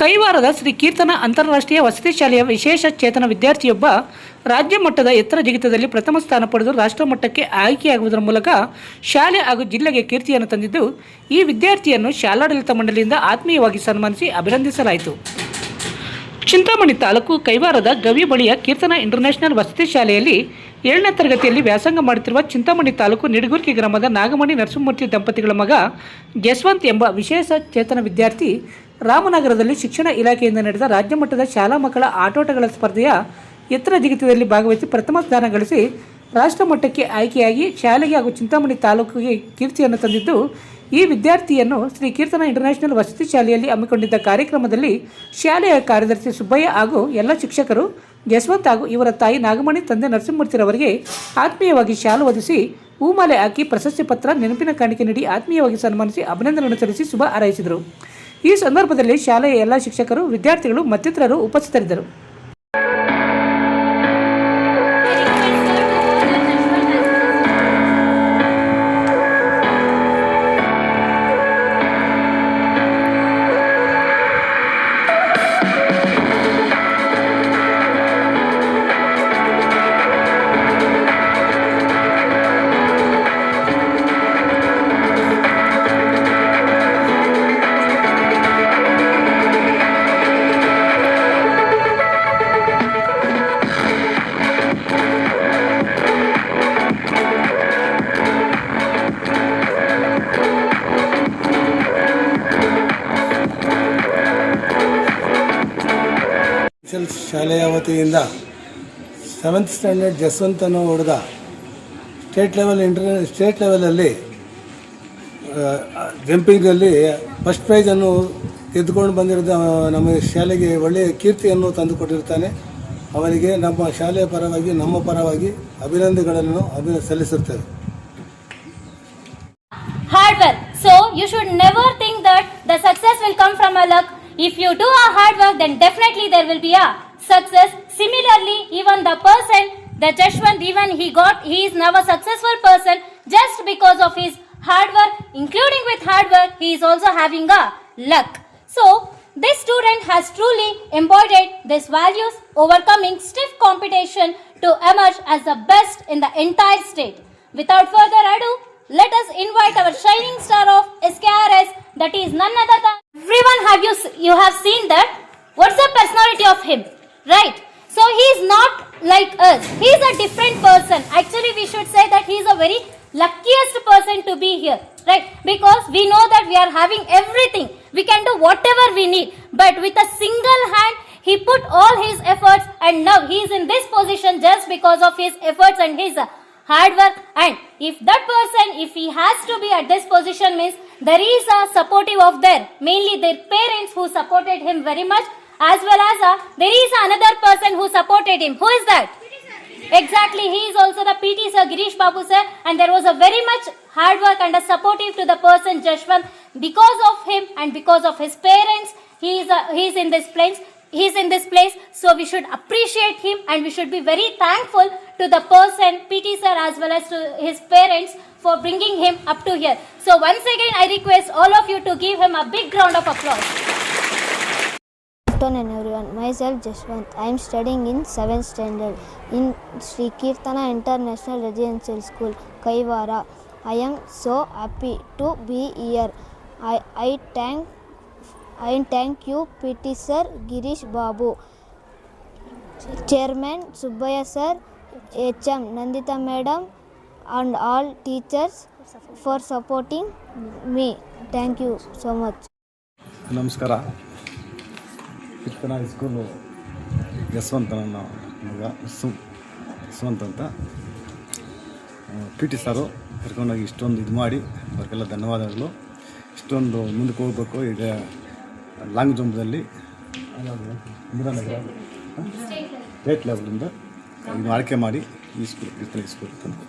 ಕೈವಾರದ ಶ್ರೀ ಕೀರ್ತನ ಅಂತಾರಾಷ್ಟ್ರೀಯ ವಸತಿ ಶಾಲೆಯ ವಿಶೇಷ ಚೇತನ ವಿದ್ಯಾರ್ಥಿಯೊಬ್ಬ ರಾಜ್ಯ ಮಟ್ಟದ ಎತ್ತರ ಜಿಗಿತದಲ್ಲಿ ಪ್ರಥಮ ಸ್ಥಾನ ಪಡೆದು ರಾಷ್ಟ್ರ ಮಟ್ಟಕ್ಕೆ ಆಯ್ಕೆಯಾಗುವುದರ ಮೂಲಕ ಶಾಲೆ ಹಾಗೂ ಜಿಲ್ಲೆಗೆ ಕೀರ್ತಿಯನ್ನು ತಂದಿದ್ದು, ಈ ವಿದ್ಯಾರ್ಥಿಯನ್ನು ಶಾಲಾಡಳಿತ ಮಂಡಳಿಯಿಂದ ಆತ್ಮೀಯವಾಗಿ ಸನ್ಮಾನಿಸಿ ಅಭಿನಂದಿಸಲಾಯಿತು. ಚಿಂತಾಮಣಿ ತಾಲೂಕು ಕೈವಾರದ ಗವಿ ಬಳಿಯ ಕೀರ್ತನ ಇಂಟರ್ನ್ಯಾಷನಲ್ ವಸತಿ ಶಾಲೆಯಲ್ಲಿ ಏಳನೇ ತರಗತಿಯಲ್ಲಿ ವ್ಯಾಸಂಗ ಮಾಡುತ್ತಿರುವ ಚಿಂತಾಮಣಿ ತಾಲೂಕು ನಿಡಗುರ್ಕಿ ಗ್ರಾಮದ ನಾಗಮಣಿ ನರಸಿಂಹಮೂರ್ತಿ ದಂಪತಿಗಳ ಮಗ ಜಸ್ವಂತ್ ಎಂಬ ವಿಶೇಷ ಚೇತನ ವಿದ್ಯಾರ್ಥಿ ರಾಮನಗರದಲ್ಲಿ ಶಿಕ್ಷಣ ಇಲಾಖೆಯಿಂದ ನಡೆದ ರಾಜ್ಯ ಮಟ್ಟದ ಶಾಲಾ ಮಕ್ಕಳ ಆಟೋಟಗಳ ಸ್ಪರ್ಧೆಯ ಎತ್ತರ ಜಿಗಿತದಲ್ಲಿ ಭಾಗವಹಿಸಿ ಪ್ರಥಮ ಸ್ಥಾನ ಗಳಿಸಿ ರಾಷ್ಟ್ರ ಮಟ್ಟಕ್ಕೆ ಆಯ್ಕೆಯಾಗಿ ಶಾಲೆಗೆ ಹಾಗೂ ಚಿಂತಾಮಣಿ ತಾಲೂಕಿಗೆ ಕೀರ್ತಿಯನ್ನು ತಂದಿದ್ದು, ಈ ವಿದ್ಯಾರ್ಥಿಯನ್ನು ಶ್ರೀ ಕೀರ್ತನ ಇಂಟರ್ನ್ಯಾಷನಲ್ ವಸತಿ ಶಾಲೆಯಲ್ಲಿ ಹಮ್ಮಿಕೊಂಡಿದ್ದ ಕಾರ್ಯಕ್ರಮದಲ್ಲಿ ಶಾಲೆಯ ಕಾರ್ಯದರ್ಶಿ ಸುಬ್ಬಯ್ಯ ಹಾಗೂ ಎಲ್ಲ ಶಿಕ್ಷಕರು, ಯಶವಂತ್ ಹಾಗೂ ಇವರ ತಾಯಿ ನಾಗಮಣಿ, ತಂದೆ ನರಸಿಂಹಮೂರ್ತಿರವರಿಗೆ ಆತ್ಮೀಯವಾಗಿ ಶಾಲು ಒದಿಸಿ ಹೂಮಾಲೆ ಹಾಕಿ ಪ್ರಶಸ್ತಿ ಪತ್ರ, ನೆನಪಿನ ಕಾಣಿಕೆ ನೀಡಿ ಆತ್ಮೀಯವಾಗಿ ಸನ್ಮಾನಿಸಿ ಅಭಿನಂದನೆ ಸಲ್ಲಿಸಿ ಶುಭ ಹಾರೈಸಿದರು. ಈ ಸಂದರ್ಭದಲ್ಲಿ ಶಾಲೆಯ ಎಲ್ಲ ಶಿಕ್ಷಕರು ವಿದ್ಯಾರ್ಥಿಗಳು ಮತ್ತಿತರರು ಉಪಸ್ಥಿತರಿದ್ದರು. ಶಾಲೆಯ ವತಿಯಿಂದ ಸೆವೆಂತ್ ಸ್ಟ್ಯಾಂಡರ್ಡ್ ಜಸ್ವಂತ್ ಅನ್ನು ಹುಡುಗ ಸ್ಟೇಟ್ ಲೆವೆಲ್ ಇಂಟರ್ ಸ್ಟೇಟ್ ಲೆವೆಲಲ್ಲಿ ಜಂಪಿಂಗಲ್ಲಿ ಫಸ್ಟ್ ಪ್ರೈಸನ್ನು ಗೆದ್ದುಕೊಂಡು ಬಂದಿರೋದು ನಮ್ಮ ಶಾಲೆಗೆ ಒಳ್ಳೆಯ ಕೀರ್ತಿಯನ್ನು ತಂದುಕೊಟ್ಟಿರ್ತಾನೆ ಅವನಿಗೆ ನಮ್ಮ ಶಾಲೆಯ ಪರವಾಗಿ ನಮ್ಮ ಪರವಾಗಿ ಅಭಿನಂದನೆಗಳನ್ನು ಅಭಿನ ಸಲ್ಲಿಸುತ್ತೇವೆ hard work. So you should never think that the success will come from a luck. If you do a hard work, then definitely there will be a success. Similarly, even the person, the Jashwant, even he got, he is now a successful person just because of his hard work. Including with hard work, he is also having a luck. So this student has truly embodied these values, overcoming stiff competition to emerge as the best in the entire state. Without further ado, let us invite our shining star of SKRS, that is none other than everyone. Have you you have seen that? What's the personality of him, right? So he is not like us. He is a different person. Actually, we should say that he is a very luckiest person to be here, right? Because we know that we are having everything. We can do whatever we need, but with a single hand, he put all his efforts, and now he is in this position just because of his efforts and his hard work. And if that person, if he has to be at this position, means there is a supportive of there, mainly their parents who supported him very much, as well as uh, there is another person who supported him. Who is that? Exactly, he is also the PT sir, Girish Babu sir, and there was a very much hard work and a supportive to the person Jashwant. Because of him and because of his parents, he is uh, he is in this place. He is in this place, so we should appreciate him and we should be very thankful to the person PT sir as well as to his parents for bringing him up to here. So once again, I request all of you to give him a big round of applause. afternoon everyone myself Jashwant I am studying in 7th standard in Sri Kirtana International Residential School Kaivara I am so happy to be here I, I thank I thank you PT sir Girish Babu Chairman Subbaya sir HM Nandita madam and all teachers for supporting me thank you so much ನಮಸ್ಕಾರ ಕಿರ್ತನ high school Yashwant ನನ್ನ ಮಗ ಸು ಯಶವಂತ ಅಂತ. P T ಸಾರು ಕರ್ಕೊಂಡೋಗಿ ಇಷ್ಟೊಂದು ಇದು ಮಾಡಿ ಅವ್ರಿಗೆಲ್ಲ ಧನ್ಯವಾದಗಳು. ಇಷ್ಟೊಂದು ಮುಂದಕ್ಕೆ ಹೋಗ್ಬೇಕು ಈಗ ಲಾಂಗ್ ಜಂಪ್ದಲ್ಲಿ ಸ್ಟೇಟ್ ಲೆವೆಲಿಂದ ಇದು ಆಯ್ಕೆ ಮಾಡಿ ಈ ಸ್ಕೂಲ್ ಕೀರ್ತನೆ ಸ್ಕೂಲ್ ತಂದು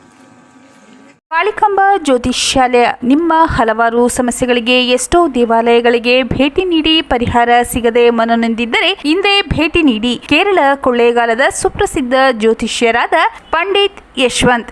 ಕಾಳಿಕಾಂಬ ಜ್ಯೋತಿಷ್ಯಾಲಯ ನಿಮ್ಮ ಹಲವಾರು ಸಮಸ್ಯೆಗಳಿಗೆ ಎಷ್ಟೋ ದೇವಾಲಯಗಳಿಗೆ ಭೇಟಿ ನೀಡಿ ಪರಿಹಾರ ಸಿಗದೆ ಮನನೊಂದಿದ್ದರೆ ಹಿಂದೆ ಭೇಟಿ ನೀಡಿ. ಕೇರಳ ಕೊಳ್ಳೇಗಾಲದ ಸುಪ್ರಸಿದ್ಧ ಜ್ಯೋತಿಷ್ಯರಾದ ಪಂಡಿತ್ ಯಶವಂತ್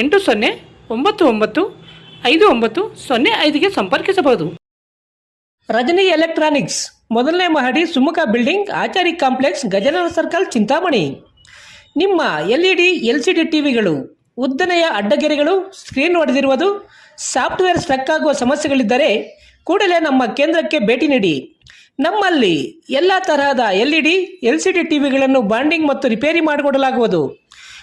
ಎಂಟು ಸೊನ್ನೆ ಒಂಬತ್ತು ಒಂಬತ್ತು ಐದು ಒಂಬತ್ತು ಸೊನ್ನೆ ಐದಿಗೆ ಸಂಪರ್ಕಿಸಬಹುದು. ರಜನಿ ಎಲೆಕ್ಟ್ರಾನಿಕ್ಸ್ ಮೊದಲನೇ ಮಹಡಿ Sumukha building Achari complex Gajanana circle Chintamani. ನಿಮ್ಮ L E D L C D ಟಿವಿಗಳು, ಉದ್ದನೆಯ ಅಡ್ಡಗೆರೆಗಳು, ಸ್ಕ್ರೀನ್ ಹೊಡೆದಿರುವುದು ಸಾಫ್ಟ್ವೇರ್ ಸ್ಟ್ರಕ್ ಆಗುವ ಸಮಸ್ಯೆಗಳಿದ್ದರೆ ಕೂಡಲೇ ನಮ್ಮ ಕೇಂದ್ರಕ್ಕೆ ಭೇಟಿ ನೀಡಿ. ನಮ್ಮಲ್ಲಿ ಎಲ್ಲ ತರಹದ L E D L C D ಟಿವಿಗಳನ್ನು bonding ಮತ್ತು ರಿಪೇರಿ ಮಾಡಿಕೊಡಲಾಗುವುದು.